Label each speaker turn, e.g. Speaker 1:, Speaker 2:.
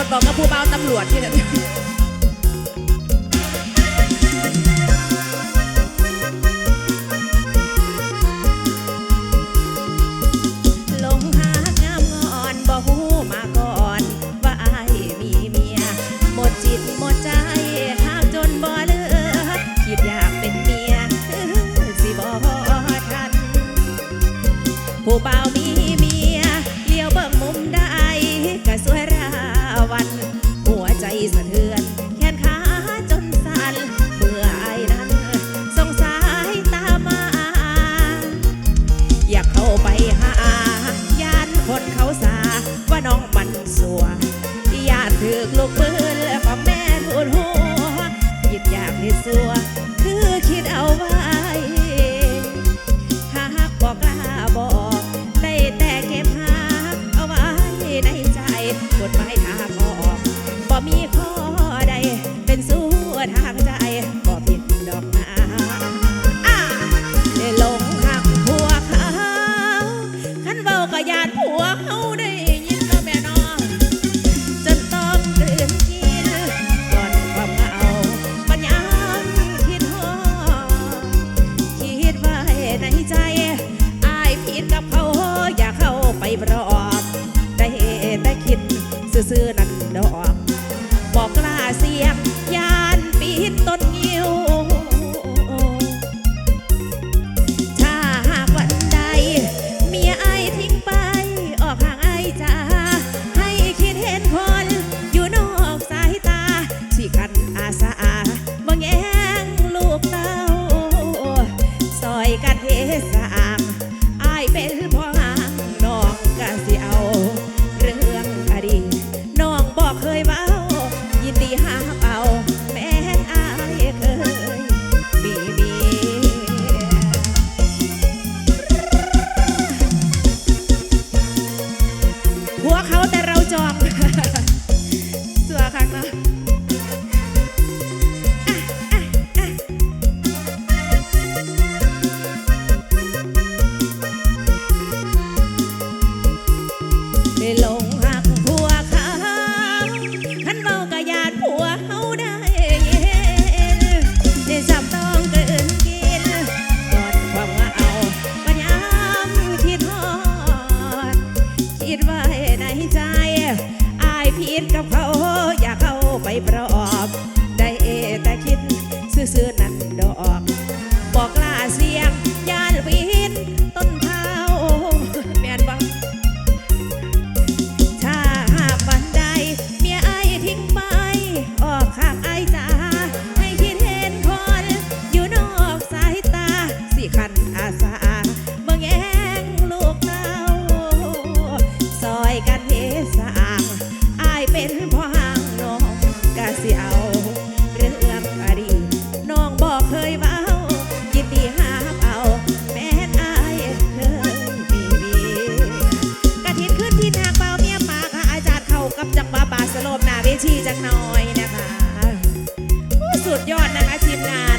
Speaker 1: คนบอกก็ผู้เบ้าตำรวจที่นั่น อทางใจก็ผิดดอกนาได้ลงหักผัวเขาขันเบากระยานผัวเขาได้ยินแม่นอจนต้องกลืนกินก่อนความเหงาปัญญาคิดหอคิดไว้ในใจอายผิดกับเขาอย่าเข้าไปปบได้แต่คิดซื่อ สอเป็นพ่างน้องกะสิเอา เรื่องอดีน้องบอกเคยเว้ายินดีหา ใจ อายผิดกับเขาอยากเข้าไปปรอบ ได้แต่คิดซื่อๆนั่นดอก ชีจักน้อยนะคะ สุดยอดนะคะทีมงาน